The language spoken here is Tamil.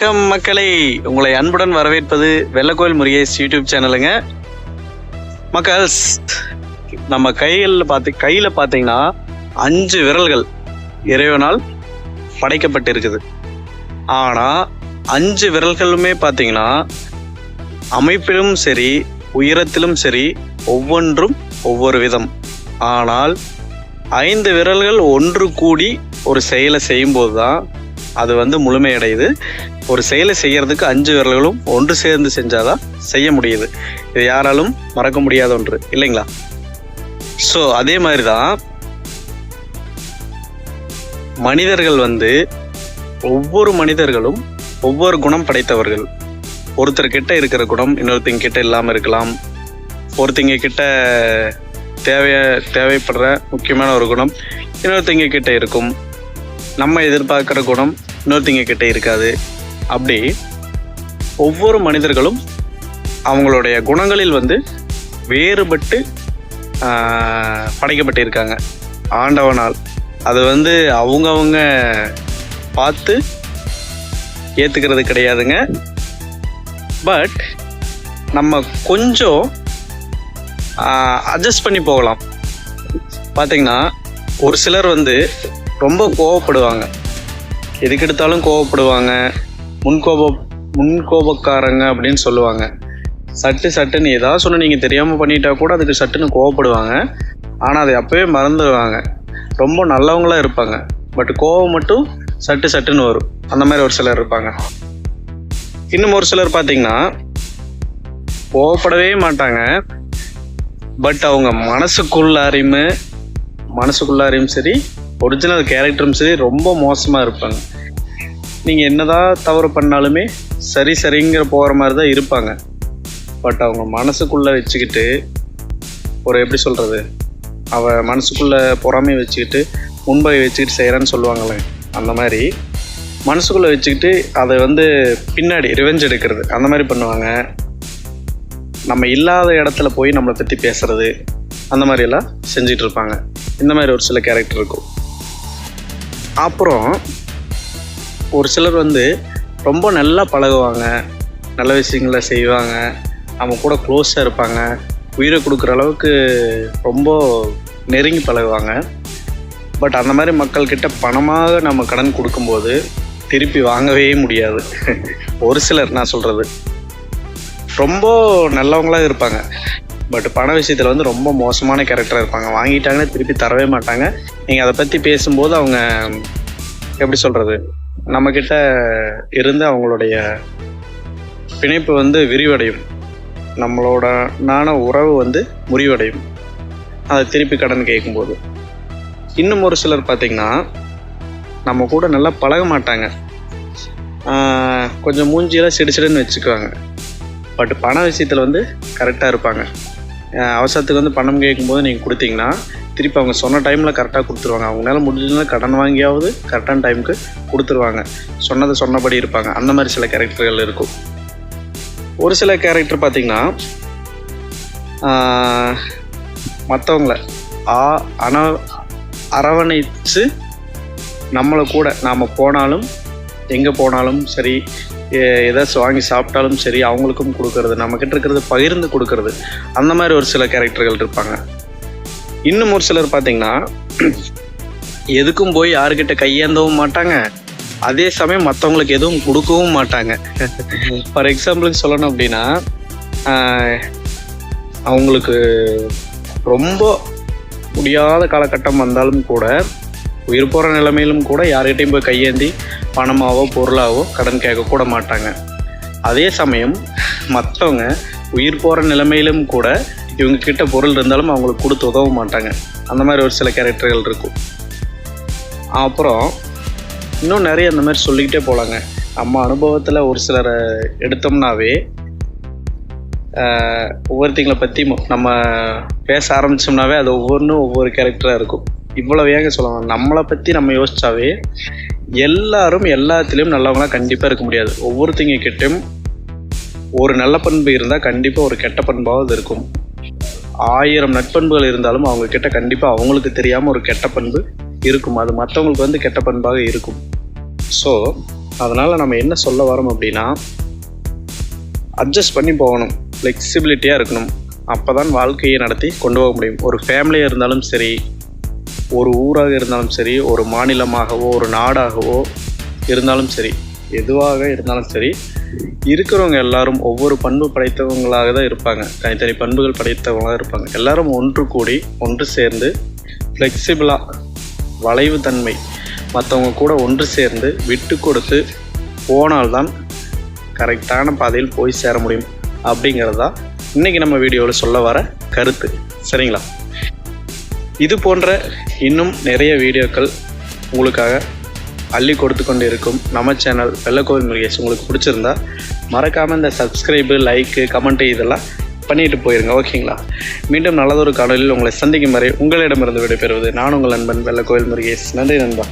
வணக்கம் மக்களை. உங்களை அன்புடன் வரவேற்பது வெள்ளக்கோயில் முருகேஷ் யூடியூப் சேனலுங்க. மக்கள்ஸ் நம்ம கையில் பார்த்து கையில் பார்த்தீங்கன்னா அஞ்சு விரல்கள் இறைவனால் படைக்கப்பட்டிருக்குது. ஆனால் அஞ்சு விரல்களுமே பார்த்தீங்கன்னா அமைப்பிலும் சரி உயரத்திலும் சரி ஒவ்வொன்றும் ஒவ்வொரு விதம். ஆனால் ஐந்து விரல்கள் ஒன்று கூடி ஒரு செயலை செய்யும்போது தான் அது வந்து முழுமையடையுது. ஒரு செயலை செய்யறதுக்கு அஞ்சு விரல்களும் ஒன்று சேர்ந்து செஞ்சாதான் செய்ய முடியுது. இது யாராலும் மறக்க முடியாத ஒன்று இல்லைங்களா? ஸோ அதே மாதிரி தான் மனிதர்கள் வந்து ஒவ்வொரு மனிதர்களும் ஒவ்வொரு குணம் படைத்தவர்கள். ஒருத்தர் கிட்ட இருக்கிற குணம் இன்னொருத்தங்க கிட்ட இல்லாமல் இருக்கலாம். ஒருத்தங்க கிட்ட தேவைய தேவைப்படுற முக்கியமான ஒரு குணம் இன்னொருத்தங்க கிட்ட இருக்கும். நம்ம எதிர்பார்க்குற குணம் இன்னொருத்தங்க கிட்டே இருக்காது. அப்படி ஒவ்வொரு மனிதர்களும் அவங்களுடைய குணங்களில் வந்து வேறுபட்டு படைக்கப்பட்டிருக்காங்க. ஆண்டவனால். அது வந்து அவங்கவுங்க பார்த்து ஏற்றுக்கிறது கிடையாதுங்க. பட் நம்ம கொஞ்சம் அட்ஜஸ்ட் பண்ணி போகலாம். பார்த்திங்கன்னா ஒரு சிலர் வந்து ரொம்ப கோவப்படுவாங்க. எதுக்கு எடுத்தாலும் கோவப்படுவாங்க. முன்கோப முன்கோபக்காரங்க அப்படின்னு சொல்லுவாங்க. சட்டு சட்டுன்னு ஏதாவது சொன்ன நீங்கள் தெரியாமல் பண்ணிட்டா கூட அதுக்கு சட்டுன்னு கோவப்படுவாங்க. ஆனால் அதை அப்போவே மறந்துடுவாங்க. ரொம்ப நல்லவங்களா இருப்பாங்க. பட் கோவம் மட்டும் சட்டு சட்டுன்னு வரும். அந்த மாதிரி ஒரு சிலர் இருப்பாங்க. இன்னும் ஒரு சிலர் பார்த்தீங்கன்னா கோவப்படவே மாட்டாங்க. பட் அவங்க மனசுக்குள்ளாரையுமே மனசுக்குள்ளாரையும் சரி ஒரிஜினல் கேரக்டரும் சரி ரொம்ப மோசமாக இருப்பாங்க. நீங்கள் என்னதான் தவறு பண்ணாலுமே சரி சரிங்கிற போகிற மாதிரி தான் இருப்பாங்க. பட் அவங்க மனசுக்குள்ளே வச்சுக்கிட்டு ஒரு எப்படி சொல்கிறது அவ மனசுக்குள்ளே பொறாமை வச்சுக்கிட்டு முன்பை வச்சுக்கிட்டு செய்கிறான்னு சொல்லுவாங்களே அந்த மாதிரி. மனசுக்குள்ளே வச்சுக்கிட்டு அதை வந்து பின்னாடி ரிவெஞ்ச் எடுக்கிறது அந்த மாதிரி பண்ணுவாங்க. நம்ம இல்லாத இடத்துல போய் நம்மளை பற்றி பேசுகிறது அந்த மாதிரி எல்லாம் இந்த மாதிரி ஒரு சில கேரக்டர் இருக்கும். அப்புறம் ஒரு சிலர் வந்து ரொம்ப நல்லா பழகுவாங்க. நல்ல விஷயங்களை செய்வாங்க. அவங்க கூட க்ளோஸாக இருப்பாங்க. உயிரை கொடுக்குற அளவுக்கு ரொம்ப நெருங்கி பழகுவாங்க. பட் அந்த மாதிரி மக்கள்கிட்ட பணமாக நம்ம கடன் கொடுக்கும்போது திருப்பி வாங்கவே முடியாது. ஒரு சிலர் நான் சொல்கிறது ரொம்ப நல்லவங்களாக இருப்பாங்க. பட் பண விஷயத்தில் வந்து ரொம்ப மோசமான கேரக்டராக இருப்பாங்க. வாங்கிட்டாங்கன்னா திருப்பி தரவே மாட்டாங்க. நீங்கள் அதை பற்றி பேசும்போது அவங்க எப்படி சொல்கிறது நம்மக்கிட்ட இருந்து அவங்களுடைய பிணைப்பு வந்து விரிவடையும். நம்மளோட நான உறவு வந்து முறிவடையும். அதை திருப்பி கடன் கேட்கும்போது. இன்னும் ஒரு சிலர் பார்த்திங்கன்னா நம்ம கூட நல்லா பழக மாட்டாங்க. கொஞ்சம் மூஞ்சியெல்லாம் சிடிச்சிடுன்னு வச்சுக்குவாங்க. பட் பண விஷயத்தில் வந்து கரெக்டாக இருப்பாங்க. அவசரத்துக்கு வந்து பணம் கேட்கும்போது நீங்கள் கொடுத்தீங்கன்னா திருப்பி அவங்க சொன்ன டைமில் கரெக்டாக கொடுத்துருவாங்க. அவங்களால முடிஞ்சதுன்னா கடன் வாங்கியாவது கரெக்டான டைமுக்கு கொடுத்துருவாங்க. சொன்னதை சொன்னபடி இருப்பாங்க. அந்த மாதிரி சில கேரக்டர்கள் இருக்கும். ஒரு சில கேரக்டர் பார்த்திங்கன்னா மற்றவங்கள ஆ அன அரவணைச்சு நம்மளை கூட நாம் போனாலும் எங்கே போனாலும் சரி ஏதாச்சும் வாங்கி சாப்பிட்டாலும் சரி அவங்களுக்கும் கொடுக்கறது நம்மக்கிட்ட இருக்கிறது பகிர்ந்து கொடுக்கறது அந்த மாதிரி ஒரு சில கேரக்டர்கள் இருப்பாங்க. இன்னும் ஒரு சிலர் பார்த்தீங்கன்னா எதுக்கும் போய் யாருக்கிட்ட கையேந்தவும் மாட்டாங்க. அதே சமயம் மற்றவங்களுக்கு எதுவும் கொடுக்கவும் மாட்டாங்க. ஃபார் எக்ஸாம்பிளுக்கு சொல்லணும் அப்படின்னா அவங்களுக்கு ரொம்ப முடியாத காலகட்டம் வந்தாலும் கூட உயிர் போகிற நிலைமையிலும் கூட யார்கிட்டையும் போய் கையேந்தி பணமாவோ பொருளாவோ கடன் கேட்கக்கூட மாட்டாங்க. அதே சமயம் மற்றவங்க உயிர் போகிற நிலைமையிலும் கூட இவங்க கிட்ட பொருள் இருந்தாலும் அவங்களுக்கு கொடுத்து உதவ மாட்டாங்க. அந்த மாதிரி ஒரு சில கேரக்டர்கள் இருக்கும். அப்புறம் இன்னும் நிறைய அந்த மாதிரி சொல்லிக்கிட்டே போகலாங்க நம்ம அனுபவத்தில் ஒரு சிலரை எடுத்தோம்னாவே ஒவ்வொருத்தங்களை பற்றி நம்ம பேச ஆரம்பிச்சோம்னாவே அது ஒவ்வொன்றும் ஒவ்வொரு கேரக்டராக இருக்கும். இவ்வளவு ஏங்க சொல்லலாம் நம்மளை பற்றி நம்ம யோசிச்சாவே எல்லாரும் எல்லாத்துலேயும் நல்லவங்களா கண்டிப்பாக இருக்க முடியாது. ஒவ்வொருத்தங்க கிட்டையும் ஒரு நல்ல பண்பு இருந்தால் கண்டிப்பாக ஒரு கெட்ட பண்பாவது இருக்கும். ஆயிரம் நட்பண்புகள் இருந்தாலும் அவங்க கிட்ட கண்டிப்பாக அவங்களுக்கு தெரியாமல் ஒரு கெட்ட பண்பு இருக்கும். அது மற்றவங்களுக்கு வந்து கெட்ட பண்பாக இருக்கும். ஸோ அதனால் நம்ம என்ன சொல்ல வரோம் அப்படின்னா அட்ஜஸ்ட் பண்ணி போகணும். ஃப்ளெக்சிபிலிட்டியாக இருக்கணும். அப்போ தான் வாழ்க்கையை நடத்தி கொண்டு போக முடியும். ஒரு ஃபேமிலியாக இருந்தாலும் சரி ஒரு ஊராக இருந்தாலும் சரி ஒரு மாநிலமாகவோ ஒரு நாடாகவோ இருந்தாலும் சரி எதுவாக இருந்தாலும் சரி இருக்கிறவங்க எல்லாரும் ஒவ்வொரு பண்பு படைத்தவங்களாக தான் இருப்பாங்க. தனித்தனி பண்புகள் படைத்தவங்களாக இருப்பாங்க. எல்லாரும் ஒன்று கூடி ஒன்று சேர்ந்து ஃப்ளெக்சிபிளாக வளைவு தன்மை மற்றவங்க கூட ஒன்று சேர்ந்து விட்டு கொடுத்து போனால்தான் கரெக்டான பாதையில் போய் சேர முடியும். அப்படிங்கிறது தான் இன்றைக்கி நம்ம வீடியோவில் சொல்ல வர கருத்து. சரிங்களா? இது போன்ற இன்னும் நிறைய வீடியோக்கள் உங்களுக்காக அள்ளி கொடுத்து கொண்டு இருக்கும் நம்ம சேனல் வெள்ளக்கோவில் முருகேஷ் உங்களுக்கு பிடிச்சிருந்தா மறக்காமல் இந்த சப்ஸ்கிரைபு லைக்கு கமெண்ட்டு இதெல்லாம் பண்ணிட்டு போயிருங்க ஓகேங்களா? மீண்டும் நல்லதொரு காணொலியில் உங்களை சந்திக்கும் வரை உங்களிடமிருந்து விடைபெறுவது நான் உங்கள் நண்பன் வெள்ளக்கோவில் முருகேஷ். நன்றி நண்பா.